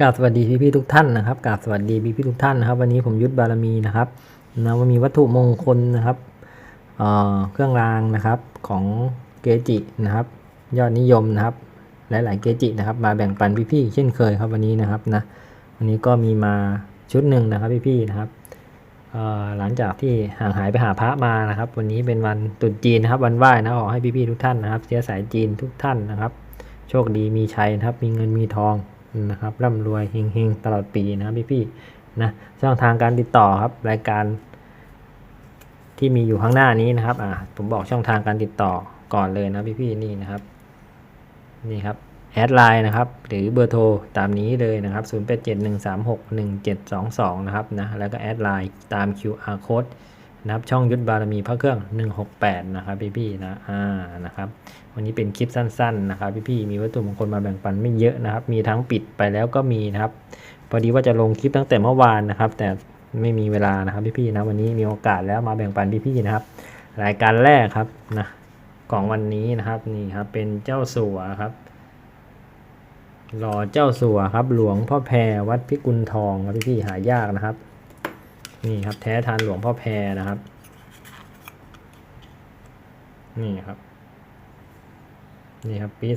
กราบสวัสดีพี่พี่ทุกท่านนะครับกราบสวัสดีพี่พี่ทุกท่านนะครับ วันนี้ผมยุทธบารมีนะครับนะว่ามีวัตถุมงคลนะครับเเครื่องรางนะครับของเกจินะครับ ยอดนิยมนะครับ หลาย ๆ เกจินะครับ มาแบ่งปันพี่พี่เช่นเคยครับวันนี้นะครับนะวันนี้ก็มีมาชุดหนึ่งนะครับพี่พี่นะครับหลังจากที่ห่างหายไปหาพระมานะครับ วันนี้เป็นวันตรุษจีนนะครับ วันไหว้นะขอให้พี่พี่ทุกท่านนะครับเชื้อสายจีนทุกท่านนะครับ โชคดีมีชัยนะครับ มีเงินมีทอง นะครับร่ำรวยเฮงๆตลอดปีนะครับพี่ๆนะช่องทางการติดต่อครับรายการ ที่มีอยู่ข้างหน้านี้นะครับอ่าผมบอกช่องทางการติดต่อก่อนเลยนะพี่ๆนี่นะครับนี่ครับแอดไลน์นะครับหรือเบอร์โทรตามนี้เลยนะครับ 0871361722 นะครับนะแล้วก็แอดไลน์ตาม QR code นะครับช่องยุทธบารมีพระเครื่อง 168 นะครับพี่ๆนะอ่านะครับวันนี้เป็นคลิปสั้นๆนะครับพี่ๆมีวัตถุมงคลมาแบ่งปันไม่เยอะนะครับ มีทั้งปิดไปแล้วก็มีนะครับพอดีว่าจะลงคลิปตั้งแต่เมื่อวานนะครับ แต่ไม่มีเวลานะครับพี่ๆนะวันนี้มีโอกาสแล้วมาแบ่งปันพี่ๆนะครับ รายการแรกครับนะของวันนี้นะครับนี่ครับเป็นเจ้าสัวครับหล่อเจ้าสัวครับ หลวงพ่อแพรวัดพิกุลทองครับพี่ๆหายากนะครับ นี่ครับแท้ทานหลวงพ่อแพรนะครับ นี่ครับนี่ครับปี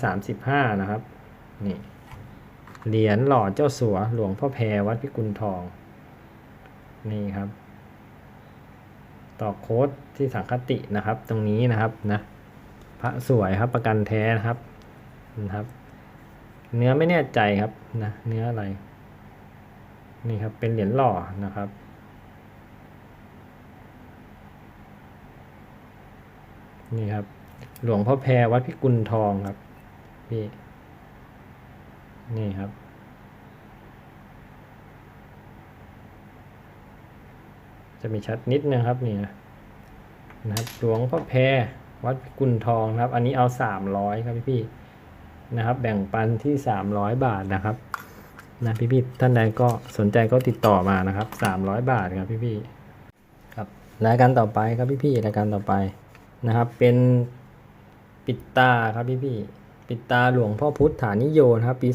2535 นะครับนี่เหรียญหล่อเจ้าสัวหลวงพ่อแพรวัดพิกุลทอง นี่ครับ ต่อโค้ดที่สังคตินะครับ ตรงนี้นะครับนะพระสวยครับประกันแท้นะครับนะครับ เนื้อไม่แน่ใจครับนะเนื้ออะไร นี่ครับเป็นเหรียญหล่อนะครับนี่ครับ หลวงพ่อแพรวัดพิกุลทองครับพี่นี่ครับ จะมีชัดนิดนึงครับนี่นะนะครับหลวงพ่อแพรวัดพิกุลทองนะครับ อันนี้เอาสามร้อยครับพี่พี่นะครับ แบ่งปันที่สามร้อยบาทนะครับ นะพี่พี่ๆท่านใดก็สนใจก็ติดต่อมานะครับสามร้อยบาทครับพี่พี่ๆครับรายการต่อไปครับพี่พี่ๆรายการต่อไปนะครับ เป็นปิดตาครับพี่พี่ๆปิดตาหลวงพ่อพุทธฐานิโยนะครับปี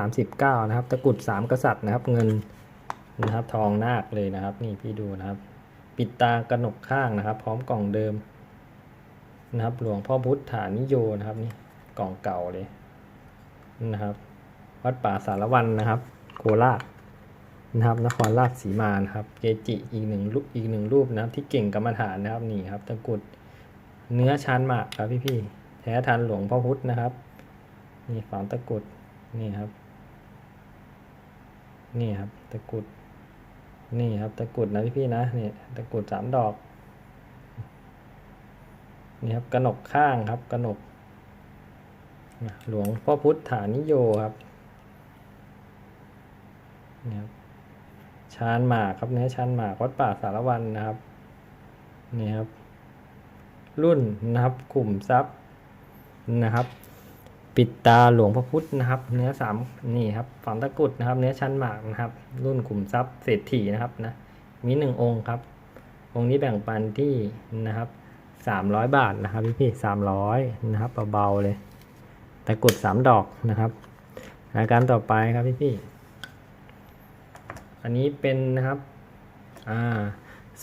2539 นะครับ ตะกรุดสามกษัตริย์นะครับ เงินนะครับทองนาคเลยนะครับ นี่พี่ดูนะครับ ปิดตากระหนกข้างนะครับ พร้อมกล่องเดิมนะครับ หลวงพ่อพุทธฐานิโยนะครับนี่กล่องเก่าเลยนะครับ วัดป่าสารวันนะครับ โคราชนะครับ นครราชสีมานะครับ เกจิอีกหนึ่งรูปอีกหนึ่งรูปนะครับที่เก่งกรรมฐานนะครับนี่ครับตะกรุดเนื้อชานหมากครับพี่พี่แท้ทันหลวงพ่อพุธนะครับนี่ฝานตะกรุดนี่ครับ นี่ครับตะกรุดนี่ครับตะกรุดนะพี่พี่นะนี่ตะกรุดสามดอกนี่ครับกระหนกข้างครับกระหนกหลวงพ่อพุธฐานิโยครับ นี่ครับชานหมากครับเนื้อชานหมากวัดป่าสารวันนะครับนี่ครับ รุ่นนะครับขุมทรัพย์นะครับ ปิดตาหลวงพระพุทธนะครับ เนื้อสามนี่ครับฝังตะกุดนะครับ เนื้อชั้นหมากนะครับ รุ่นขุมทรัพย์เศรษฐีนะครับนะมีหนึ่งองค์ครับ องค์นี้แบ่งปันที่นะครับสามร้อยบาทนะครับพี่พี่สามร้อยนะครับเบาๆเลยตะกุดสามดอกนะครับรายการต่อไปครับพี่พี่ อันนี้เป็นนะครับ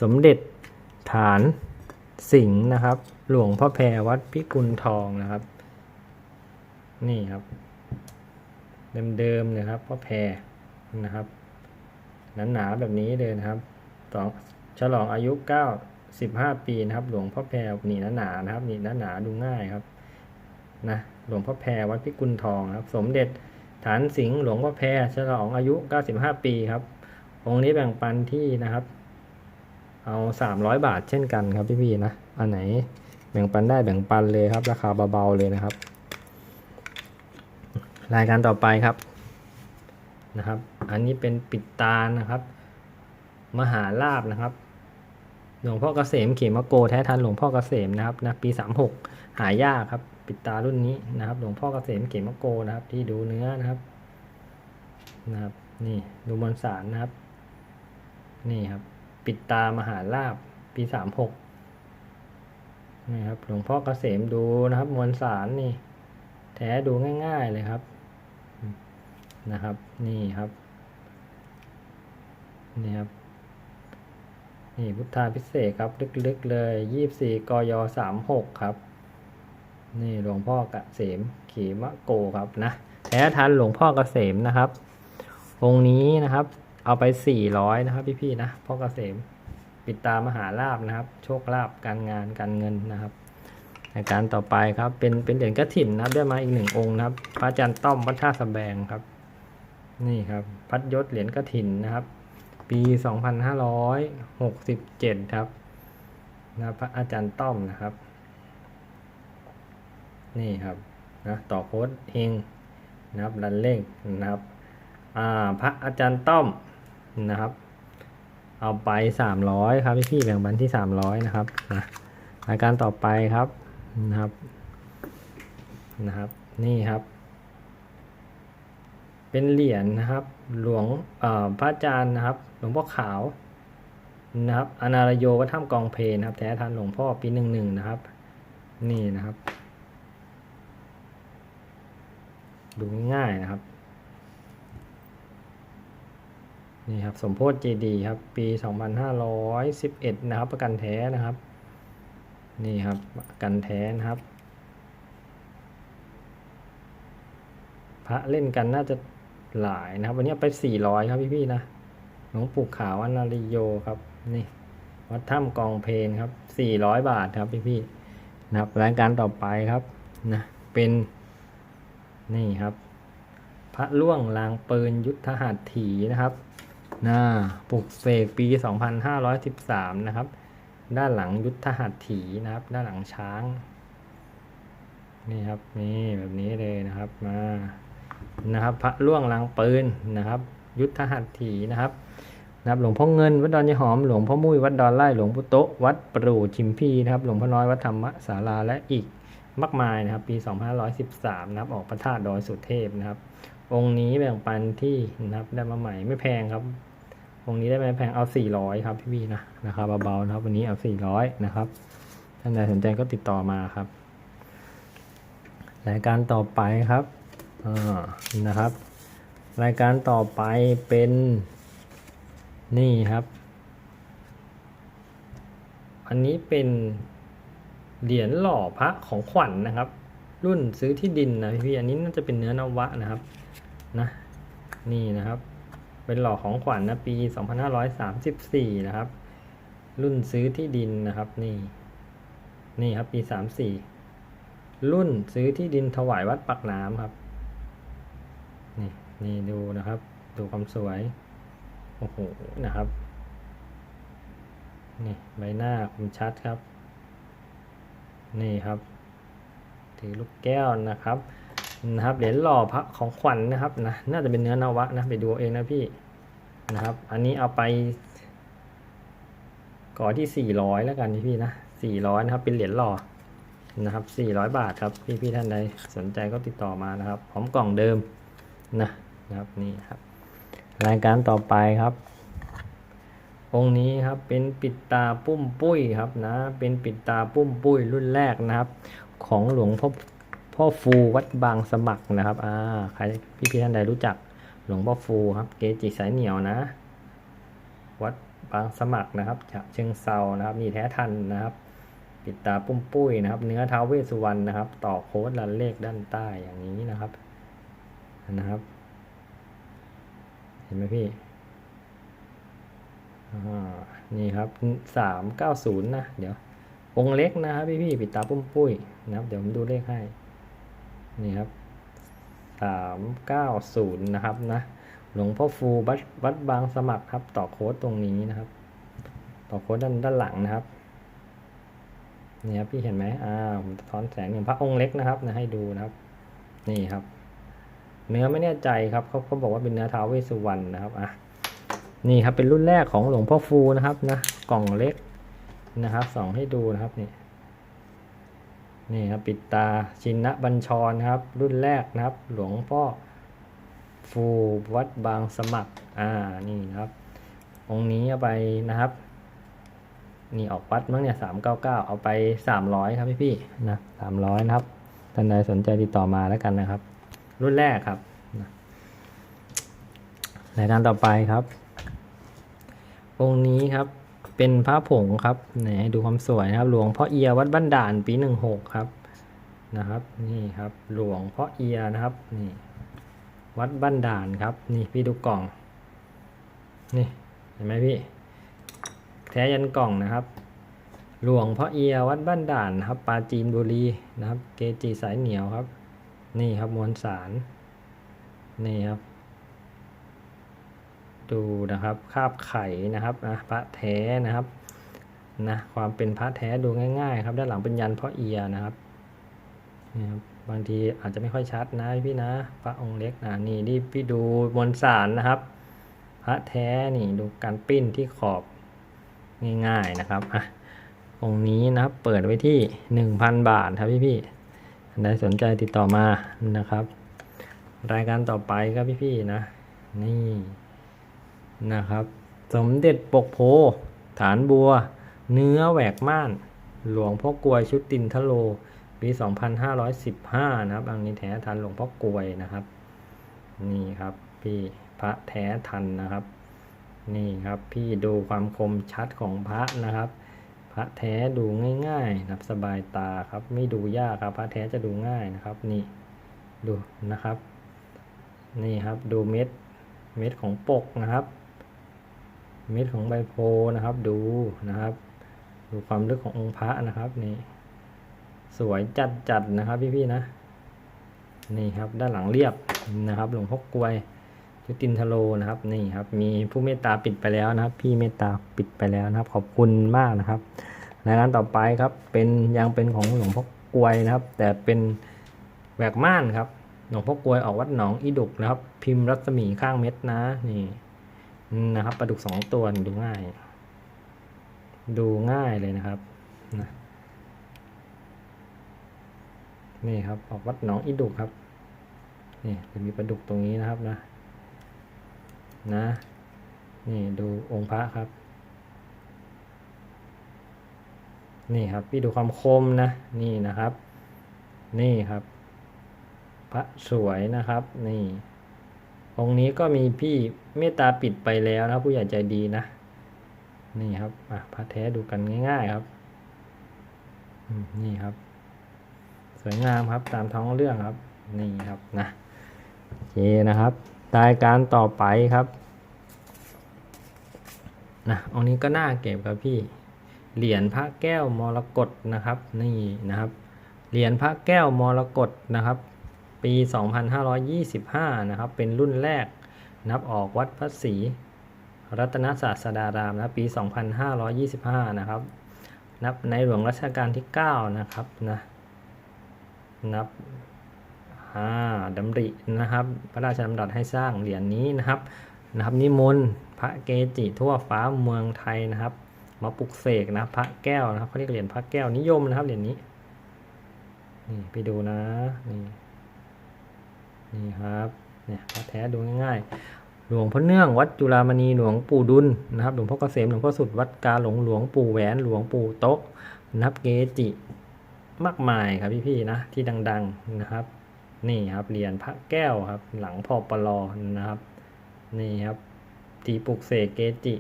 สมเด็จฐานสิงห์นะครับ หลวงพ่อแพรวัดพิกุลทองนะครับ นี่ครับ เดิมๆเลยครับพ่อแพรนะครับหนาๆแบบนี้เลยนะครับสองฉลองอายุเก้าสิบห้าปีนะครับ หลวงพ่อแพรนี่หนาๆนะครับนี่หนาๆดูง่ายครับนะหลวงพ่อแพรวัดพิกุลทองครับ สมเด็จฐานสิงห์หลวงพ่อแพรฉลองอายุเก้าสิบห้าปีครับ องค์นี้แบ่งปันที่นะครับ เอาสามร้อยบาทเช่นกันครับพี่ๆนะ อันไหนแบ่งปันได้แบ่งปันเลยครับ ราคาเบาๆเลยนะครับ รายการต่อไปครับนะครับ อันนี้เป็นปิดตานะครับ มหาลาบนะครับหลวงพ่อเกษมเขมโกแท้ทันหลวงพ่อเกษมนะครับนะปีสามหกหายากครับ ปิดตารุ่นนี้นะครับ หลวงพ่อเกษมเขมโกนะครับ ที่ดูเนื้อนะครับนะครับ นี่ดูมวลสารนะครับ นี่ครับ ปิดตามหาลาบปีสามหกนี่ครับหลวงพ่อเกษมดูนะครับ มวลสารนี่ แท้ดูง่าย ๆเลยครับ นะครับ นี่ครับ นี่ครับ นี่พุทธาพิเศษครับ ลึกๆเลยยี่สี่กยสามหกครับ นี่หลวงพ่อกเกษมขีมะโกครับนะแท้ทันหลวงพ่อกเกษมนะครับองค์นี้นะครับ เอาไปสี่ร้อยนะครับพี่ๆนะพ่อเกษมปิดตามหาลาบนะครับ โชคลาภการงานการเงินนะครับราการต่อไปครับ เป็นเป็นเหรียญกระถิ่นนะครับ ได้มาอีกหนึ่งองค์นะครับ พระอาจารย์ต้อมวัดท่าสแบงครับ นี่ครับ พัดยศเหรียญกระถิ่นนะครับ ปี 2567 ครับนะพระอาจารย์ต้อมนะครับ นี่ครับนะต่อโค้ดเฮงนะครับรันเล่งนะครับ อ่า พระอาจารย์ต้อม นะครับ เอาไป 300 ครับพี่พี่แบ่งบันที่ 300 นะครับนะรายการต่อไปครับนะครับนะครับนี่ครับ เป็นเหรียญนะครับ หลวงพระอาจารย์นะครับ หลวงพ่อขาวนะครับอนารโยวัดถ้ำกองเพลนะครับแท้ทันหลวงพ่อปีหนึ่งหนึ่งนะครับ นี่นะครับ ดูง่ายๆนะครับ นี่ครับสมโพธิเจดีครับปี 2511 นะครับ ประกันแท้นะครับ นี่ครับประกันแท้นะครับ พระเล่นกันน่าจะหลายนะครับ วันนี้ไป 400 ครับพี่ๆนะหลวงปู่ขาวอนาริโยครับนี่วัดถ้ำกองเพลนครับ 400 บาทครับพี่ๆนะครับรายการต่อไปครับนะเป็นนี่ครับ พระล่วงลางปืนยุทธหัตถีนะครับ น่าปลุกเสกปี 2513 นะครับ ด้านหลังยุทธหัตถีนะครับ ด้านหลังช้าง นี่ครับ นี่แบบนี้เลยนะครับ มา นะครับ พระล่วงลางปืนนะครับ ยุทธหัตถีนะครับนะครับหลวงพ่อเงินวัดดอนยหอม หลวงพ่อมุ้ยวัดดอนไร่หลวงพุโตวัดปรูชิมพีนะครับ หลวงพ่อน้อยวัดธรรมศาลาและอีกมากมายนะครับ ปี 2513 นะครับ ออกพระธาตุดอยสุเทพนะครับ องค์นี้แบ่งปันที่นะครับได้มาใหม่ไม่แพงครับ องนี้ได้ไม่แพงเอา 400 ครับพี่ๆนะราคาเบาๆนะครับ วันนี้เอา 400 นะครับท่านใดสนใจก็ติดต่อมาครับรายการต่อไปครับอ่านะครับ รายการต่อไปเป็นนี่ครับ อันนี้เป็นเหรียญหล่อพระของขวัญนนะครับ รุ่นซื้อที่ดินนะพี่อันนี้น่าจะเป็นเนื้อนวะนะครับนะนี่นะครับ เป็นหล่อของขวัญนะปี 2534 นะครับ รุ่นซื้อที่ดินนะครับนี่นี่ครับปี 34 รุ่นซื้อที่ดินถวายวัดปักน้ำครับ นี่นี่ดูนะครับ ดูความสวยโอ้โหนะครับนี่ใบหน้าคมชัดครับ นี่ครับถือลูกแก้วนะครับ นะครับเหรียญหล่อพระของขวัญนนะครับนะน่าจะเป็นเนื้อนวะนะไปดูเองนะพี่นะครับ อันนี้เอาไปก่อที่400แล้วกันพี่นะ400นะครับเป็นเหรียญหล่อนะครับ400บาทครับพี่ๆท่านใดสนใจก็ติดต่อมานะครับพร้อมกล่องเดิมนะนะครับนี่ครับ รายการต่อไปครับ องค์นี้ครับเป็นปิดตาปุ้มปุ้ยครับนะเป็นปิดตาปุ้มปุ้ยรุ่นแรกนะครับ ของหลวงพ่อ พ่อฟูวัดบางสมัครนะครับอ่าใครพี่ๆท่านใดรู้จักหลวงพ่อฟูครับเกจิสายเหนียวนะ วัดบางสมัครนะครับจากเชิงเซานะครับนี่แท้ทันนะครับ ปิดตาปุ้มปุ้ยนะครับ เนื้อท้าเวสุวรรณนะครับ ต่อโค้ดลันเลขด้านใต้อย่างนี้นะครับนะครับ เห็นไหมพี่อ่านี่ครับสามเก้าศูนย์นะ เดี๋ยวองเล็กนะครับพี่พี่ปิดตาปุ้มปุ้ยนะครับ เดี๋ยวผมดูเลขให้ นี่ครับสามเก้าศูนย์นะครับนะหลวงพ่อฟูวัดวัดบางสมัครครับ ต่อโค้ดตรงนี้นะครับ ต่อโค้ดด้านด้านหลังนะครับนี่ครับพี่เห็นไหมอ่าผมท้อนแสงอย่างพระองค์เล็กนะครับนะให้ดูนะครับ นี่ครับ เนื้อไม่แน่ใจครับเขาเขาบอกว่าเป็นเนื้อท้าวเวสสุวรรณนะครับอะนี่ครับเป็นรุ่นแรกของหลวงพ่อฟูนะครับนะกล่องเล็กนะครับส่องให้ดูนะครับนี่ นี่ครับปิดตาชินนะบัญชรครับ รุ่นแรกนะครับ หลวงพ่อฟูวัดบางสมัครอ่านี่นะครับ องค์นี้เอาไปนะครับ นี่ออกวัดมั้งเนี่ยสามเก้าเก้าเอาไปสามร้อยครับพี่พี่ๆนะสามร้อยนะครับท่านใดสนใจติดต่อมาแล้วกันนะครับ รุ่นแรกครับนะรายการต่อไปครับ องค์นี้ครับ เป็นพระผงครับไหนให้ดูความสวยนะครับ หลวงพ่อเอียวัดบ้านด่านปีหนึ่งหกครับนะครับ นี่ครับ หลวงพ่อเอียนะครับนี่วัดบ้านด่านครับ นี่พี่ดูกล่อง นี่เห็นไหมพี่ แท้ยันกล่องนะครับ หลวงพ่อเอียวัดบ้านด่านครับปราจีนบุรีนะครับ เกจิสายเหนียวครับ นี่ครับมวลสารนี่ครับ ดูนะครับคาบไข่นะครับนะพระแท้นะครับนะความเป็นพระแท้ดูง่าย ๆ ครับ ด้านหลังเป็นยันพ่อเอียนะครับนี่ครับบางทีอาจจะไม่ค่อยชัดนะพี่นะ พระองค์เล็กนะนี่นี่พี่ดูมวลสารนะครับ พระแท้นี่ดูการปิ้นที่ขอบง่ายๆนะครับอะองค์นี้นะครับเปิดไว้ที่ 1,000 บาทครับพี่พี่ๆท่านใดสนใจติดต่อมานะครับ รายการต่อไปครับพี่พี่นะนี่ นะครับ สมเด็จปกโพ ฐานบัว เนื้อแหวกม่าน หลวงพ่อกลวยชุดตินทะโล ปี 2515 นะครับ อันนี้แท้ทันหลวงพ่อกลวยนะครับ นี่ครับพี่พระแท้ทันนะครับ นี่ครับพี่ดูความคมชัดของพระนะครับ พระแท้ดูง่ายๆนะครับสบายตาครับ ไม่ดูยากครับ พระแท้จะดูง่ายนะครับ นี่ดูนะครับ นี่ครับดูเม็ดเม็ดของปกนะครับ เม็ดของใบโพนะครับ ดูนะครับ ดูความลึกขององค์พระนะครับนี่สวยจัดจัดนะครับพี่ๆนะ นี่ครับด้านหลังเรียบนะครับหลวงพ่อกลวยชุตินทโลนะครับนี่ครับ มีผู้เมตตาปิดไปแล้วนะครับ พี่เมตตาปิดไปแล้วนะครับ ขอบคุณมากนะครับรายการต่อไปครับเป็นยังเป็นของหลวงพ่อกลวยนะครับ แต่เป็นแหวกม่านครับหลวงพ่อกลวยออกวัดหนองอีดุกนะครับ พิมพ์รัศมีข้างเม็ดนะนี่ นะครับปลาดุกสองตัวดูง่าย ดูง่ายเลยนะครับนะนี่ครับ ออกวัดหนองอีดุกครับนี่จะมีปลาดุกตรงนี้นะครับนะ นะ นี่ดูองค์พระครับ นี่ครับ พี่ดูความคมนะ นี่นะครับ นี่ครับ พระสวยนะครับ นี่ องนี้ก็มีพี่เมตตาปิดไปแล้วนะผู้ใหญ่ใจดีนะ นี่ครับอะพระแท้ดูกันง่าย ๆครับนี่ครับ สวยงามครับตามท้องเรื่องครับ นี่ครับนะโอเคนะครับรายการต่อไปครับนะองนี้ก็น่าเก็บครับพี่เหรียญพระแก้วมรกตนะครับ นี่นะครับเหรียญพระแก้วมรกตนะครับ ปี 2525 นะครับ เป็นรุ่นแรกนับออกวัดพระศรีรัตนศาสดารามนะปี 2525 นะครับ นับในหลวงรัชกาลที่ 9 นะครับนะนับอาดำรินะครับ พระราชดำรัสให้สร้างเหรียญนี้นะครับนะครับ นิมนต์พระเกจิทั่วฟ้าเมืองไทยนะครับ มาปลุกเสกนะพระแก้วนะครับเขาเรียกเหรียญพระแก้วนิยมนะครับเหรียญนี้นี่ไปดูนะนี่ นี่ครับเนี่ยพระแท้ดูง่ายๆ หลวงพ่อเนื่องวัดจุฬามณีหลวงปู่ดุลนะครับ หลวงพ่อเกษมหลวงพ่อสุดวัดกาหลงหลวงปู่แหวนหลวงปู่โต๊ะนับเกจิมากมายครับพี่ๆนะที่ดัง ๆนะครับ นี่ครับเหรียญพระแก้วครับ หลังพอปลอนะครับนี่ครับทีปลุกเสกเกจิ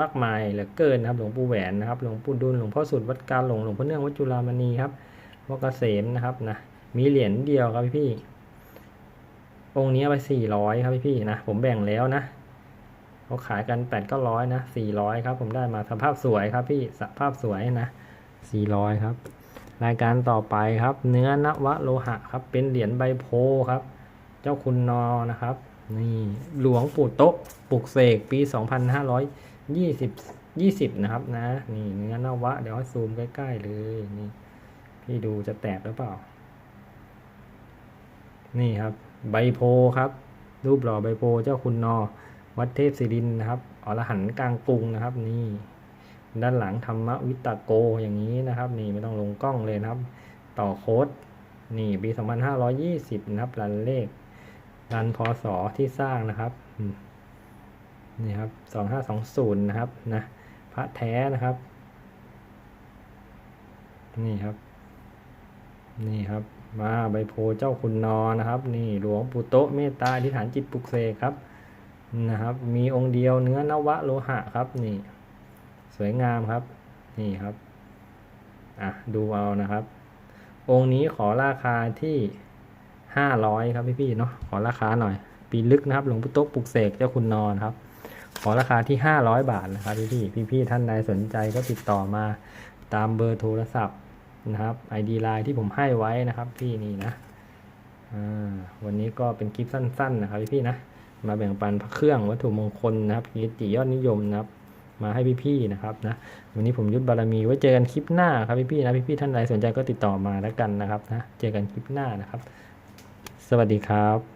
มากมายเหลือเกินนะครับ หลวงปู่แหวนนะครับ หลวงปู่ดุลหลวงพ่อสุดวัดกาหลงหลวงพ่อเนื่องวัดจุฬามณีครับวัดเกษมนะครับนะมีเหรียญเดียวครับพี่ๆ องค์นี้ไปสี่ร้อยครับพี่ๆนะ ผมแบ่งแล้วนะเขาขายกันแปดก็ร้อยนะสี่ร้อยครับ ผมได้มาสภาพสวยครับพี่สภาพสวยนะสี่ร้อยครับ รายการต่อไปครับ เนื้อนวโลหะครับ เป็นเหรียญใบโพครับ เจ้าคุณนอนะครับ นี่หลวงปู่โต๊ะปลุกเสกปี2520 20นะครับนะ นี่เนื้อนวะ เดี๋ยวให้ซูมใกล้ๆเลยนี่พี่ดูจะแตกหรือเปล่า นี่ครับ ใบโพครับ รูปหล่อใบโพเจ้าคุณนอ วัดเทพศิรินนะครับอรหันต์กลางกรุงนะครับนี่ด้านหลังธรรมวิตาโกอย่างนี้นะครับ นี่ไม่ต้องลงกล้องเลยนะครับ ต่อโค้ดนี่ปี 2520 นะครับรันเลขรันพศที่สร้างนะครับนี่ครับ 2520 นะครับนะพระแท้นะครับ นี่ครับ นี่ครับ มาใบโพเจ้าคุณนอนะครับ นี่หลวงปู่โตเมตตาอธิษฐานจิตปลุกเสกครับนะครับ มีองค์เดียวเนื้อนวะโลหะครับนี่สวยงามครับนี่ครับอะดูเอานะครับ องค์นี้ขอราคาที่ห้าร้อยครับพี่ๆเนาะขอราคาหน่อย ปีลึกนะครับหลวงปู่โตปลุกเสกเจ้าคุณนอนครับขอราคาที่ห้าร้อยบาทนะครับพี่พี่พี่ๆท่านใดสนใจก็ติดต่อมาตามเบอร์โทรศัพท์ นะครับ ID ไลน์ที่ผมให้ไว้นะครับพี่นี่นะวันนี้ก็เป็นคลิปสั้น ๆ นะครับพี่พี่ๆนะมาแบ่งปันพระเครื่องวัตถุมงคลนะครับกิติยอดนิยมนะครับ มาให้พี่ๆนะครับนะวันนี้ผมยุทธบารมีไว้เจอกันคลิปหน้าครับพี่ๆนะพี่ๆท่านใดสนใจก็ติดต่อมาแล้วกันนะครับนะเจอกันคลิปหน้านะครับ สวัสดีครับ